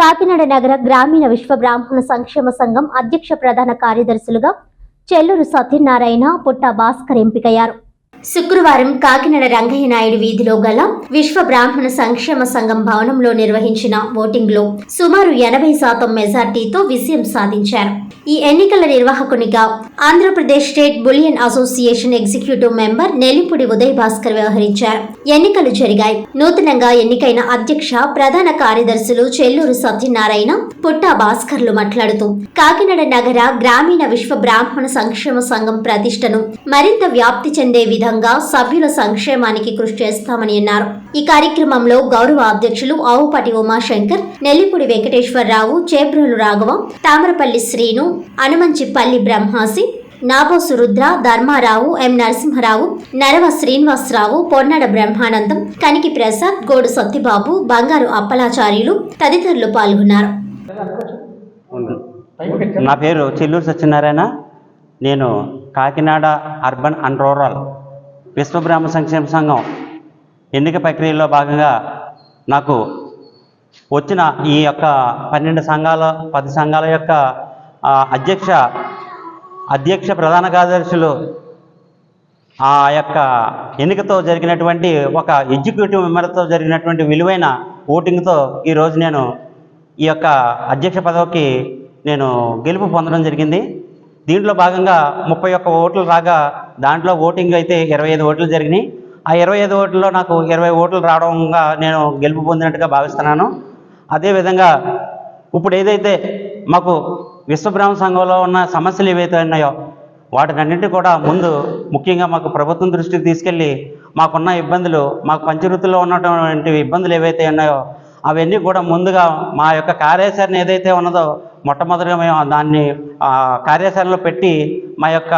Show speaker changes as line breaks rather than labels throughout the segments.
కాకినాడ నగర గ్రామీణ విశ్వ బ్రాహ్మణ సంక్షేమ సంఘం అధ్యక్ష ప్రధాన కార్యదర్శులుగా చెల్లూరు సత్యనారాయణ పుట్ట భాస్కర్ ఎంపికయ్యారు. శుక్రవారం కాకినాడ రంగయ్య నాయుడు వీధిలో గల విశ్వ బ్రాహ్మణ సంక్షేమ సంఘం భవనంలో నిర్వహించిన ఓటింగ్లో సుమారు ఎనభై శాతం మెజార్టీతో విజయం సాధించారు. ఈ ఎన్నికల నిర్వాహకునిగా Andhra Pradesh state bullion association executive member Nellipudi Uday Bhaskar వ్యవహరించారు. ఎన్నికలు జరిగాయి. నూతనంగా ఎన్నికైన అధ్యక్ష ప్రధాన కార్యదర్శులు చెల్లూరు సత్యనారాయణ పుట్టా భాస్కర్లు మాట్లాడుతూ కాకినాడ నగర గ్రామీణ విశ్వ బ్రాహ్మణ సంక్షేమ సంఘం ప్రతిష్టను మరింత వ్యాప్తి చెందే విధంగా సభ్యుల సంక్షేమానికి కృషి చేస్తామని అన్నారు. ఈ కార్యక్రమంలో గౌరవ అధ్యక్షులు ఆవుపాటి ఉమాశంకర్ నెల్లిపూడి వెంకటేశ్వరరావు చేబ్రోలు రాఘవ తామరపల్లి శ్రీను అనుమంచిపల్లి బ్రహ్మాసి నాబోసు రుద్ర ధర్మారావు ఎం నరసింహరావు నరవ శ్రీనివాసరావు పొన్నడ బ్రహ్మానందం కనికి ప్రసాద్ గోడు సత్యబాబు బంగారు అప్పలాచార్యులు తదితరులు పాల్గొన్నారు.
నా పేరు చెల్లూరు సత్యనారాయణ. నేను Kakinada urban and rural Vishwabrahma సంక్షేమ సంఘం ఎన్నిక ప్రక్రియలో భాగంగా నాకు వచ్చిన ఈ యొక్క పన్నెండు సంఘాల పది సంఘాల యొక్క అధ్యక్ష అధ్యక్ష ప్రధాన కార్యదర్శులు ఆ యొక్క ఎన్నికతో జరిగినటువంటి ఒక ఎగ్జిక్యూటివ్ మెంబర్తో జరిగినటువంటి విలువైన ఓటింగ్తో ఈరోజు నేను ఈ యొక్క అధ్యక్ష పదవికి నేను గెలుపు పొందడం జరిగింది. దీంట్లో భాగంగా ముప్పై ఒక్క ఓట్లు రాగా దాంట్లో ఓటింగ్ అయితే ఇరవై ఐదు ఓట్లు జరిగినాయి. ఆ ఇరవై ఐదు ఓట్లలో నాకు ఇరవై ఓట్లు రావడంగా నేను గెలుపు పొందినట్టుగా భావిస్తున్నాను. అదేవిధంగా ఇప్పుడు ఏదైతే మాకు విశ్వబ్రహ్మ సంఘంలో ఉన్న సమస్యలు ఏవైతే ఉన్నాయో వాటినన్నింటి కూడా ముందు ముఖ్యంగా మాకు ప్రభుత్వం దృష్టికి తీసుకెళ్ళి మాకున్న ఇబ్బందులు మాకు పంచవృత్తిలో ఉన్నటువంటి ఇబ్బందులు ఏవైతే ఉన్నాయో అవన్నీ కూడా ముందుగా మా యొక్క కార్యాచరణ ఏదైతే ఉన్నదో మొట్టమొదటిగా మేము దాన్ని కార్యాచరణలో పెట్టి మా యొక్క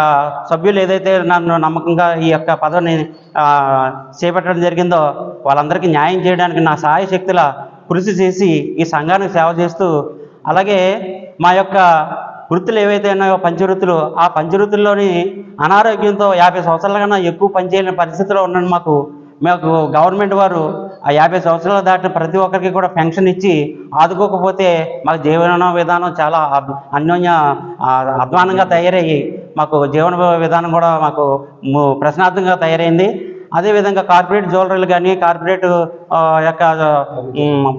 సభ్యులు ఏదైతే నన్ను నమ్మకంగా ఈ యొక్క పదవిని చేపట్టడం జరిగిందో వాళ్ళందరికీ న్యాయం చేయడానికి నా సహాయ శక్తుల కృషి చేసి ఈ సంఘానికి సేవ చేస్తూ అలాగే మా యొక్క వృత్తులు ఏవైతే ఉన్నాయో పంచవృత్తులు ఆ పంచవృత్తుల్లోని అనారోగ్యంతో యాభై సంవత్సరాల కన్నా ఎక్కువ పనిచేయని పరిస్థితిలో ఉన్నాను మాకు మాకు గవర్నమెంట్ వారు ఆ యాభై సంవత్సరాలు దాటిన ప్రతి ఒక్కరికి కూడా పెన్షన్ ఇచ్చి ఆదుకోకపోతే మాకు జీవన విధానం చాలా అన్యోన్య అధ్వానంగా తయారయ్యి మాకు జీవన విధానం కూడా మాకు ప్రశ్నార్థంగా తయారైంది. అదేవిధంగా కార్పొరేట్ జ్యువెలరీలు కానీ కార్పొరేట్ యొక్క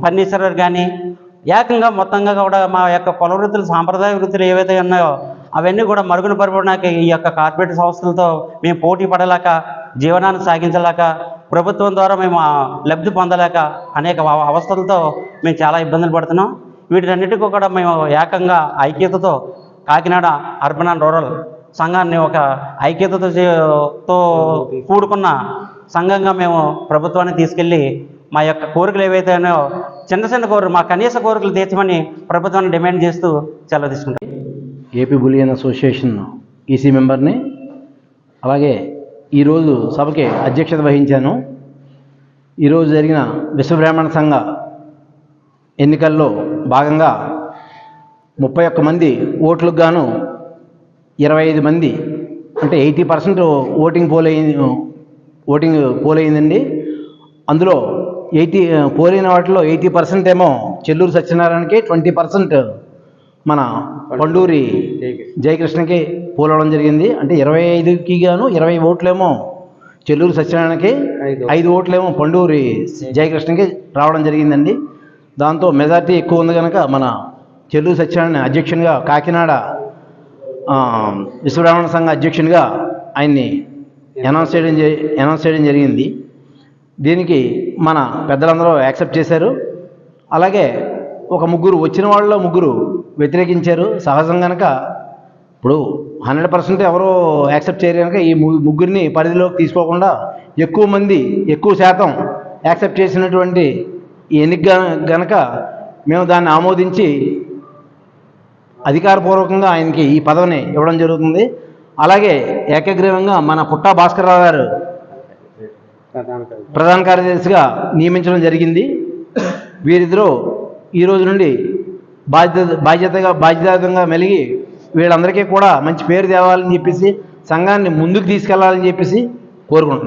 ఫర్నిచర్ కానీ ఏకంగా మొత్తంగా కూడా మా యొక్క కుల వృత్తులు సాంప్రదాయ వృత్తులు ఏవైతే ఉన్నాయో అవన్నీ కూడా మరుగున పడిపోవడానికి ఈ యొక్క కార్పొరేట్ సంస్థలతో మేము పోటీ పడలేక జీవనాన్ని సాగించలేక ప్రభుత్వం ద్వారా మేము లబ్ధి పొందలేక అనేక అవస్థలతో మేము చాలా ఇబ్బందులు పడుతున్నాం. వీటినన్నిటికీ కూడా మేము ఏకంగా ఐక్యతతో కాకినాడ అర్బన్ అండ్ రూరల్ సంఘాన్ని ఒక ఐక్యతతో తో కూడుకున్న సంఘంగా మేము ప్రభుత్వాన్ని తీసుకెళ్ళి మా యొక్క కోరికలు ఏవైతేనో చిన్న చిన్న కోరికలు మా కనీస కోరికలు తీర్చమని ప్రభుత్వాన్ని డిమాండ్ చేస్తూ సెలవు తీసుకుంటాం.
ఏపీ బులియన్ అసోసియేషన్ ఈసీ మెంబర్ని అలాగే ఈరోజు సభకి అధ్యక్షత వహించాను. ఈరోజు జరిగిన విశ్వబ్రాహ్మణ సంఘ ఎన్నికల్లో భాగంగా ముప్పై ఒక్క మంది ఓట్లకు గాను ఇరవై ఐదు మంది అంటే ఎయిటీ పర్సెంట్ ఓటింగ్ పోల్ అయింది ఓటింగ్ పోల్ అయిందండి అందులో ఎయిటీ పోలైన వాటిలో ఎయిటీ పర్సెంట్ ఏమో చెల్లూరు సత్యనారాయణకి ట్వంటీ పర్సెంట్ మన పండూరి జయకృష్ణకి పోలవడం జరిగింది. అంటే ఇరవై ఐదుకి గాను ఇరవై ఓట్లేమో చెల్లూరు సత్యనారాయణకి ఐదు. ఓట్లేమో పండూరి జయకృష్ణకి రావడం జరిగిందండి. దాంతో మెజార్టీ ఎక్కువ ఉంది కనుక మన చెల్లూరు సత్యనారాయణ అధ్యక్షునిగా కాకినాడ విశ్వబ్రాహ్మణ సంఘ అధ్యక్షునిగా ఆయన్ని అనౌన్స్ చేయడం జరి- అనౌన్స్ చేయడం జరిగింది. దీనికి మన పెద్దలందరూ యాక్సెప్ట్ చేశారు. అలాగే ఒక ముగ్గురు వచ్చిన వాళ్ళలో ముగ్గురు వ్యతిరేకించారు. సహజం కనుక ఇప్పుడు హండ్రెడ్ పర్సెంట్ ఎవరో యాక్సెప్ట్ చేయరు కనుక ఈ ముగ్గురిని పరిధిలోకి తీసుకోకుండా ఎక్కువ మంది ఎక్కువ శాతం యాక్సెప్ట్ చేసినటువంటి ఈ ఎన్నిక గనక మేము దాన్ని ఆమోదించి అధికారపూర్వకంగా ఆయనకి ఈ పదవిని ఇవ్వడం జరుగుతుంది. అలాగే ఏకగ్రీవంగా మన పుట్టా భాస్కరరావు గారు ప్రధాన కార్యదర్శిగా నియమించడం జరిగింది. వీరిద్దరూ ఈ రోజు నుండి బాధ్యత బాధ్యతగా బాధ్యతంగా మెలిగి వీళ్ళందరికీ కూడా మంచి పేరు తేవాలని చెప్పేసి సంఘాన్ని ముందుకు తీసుకెళ్ళాలని చెప్పేసి కోరుకుంటున్నాను.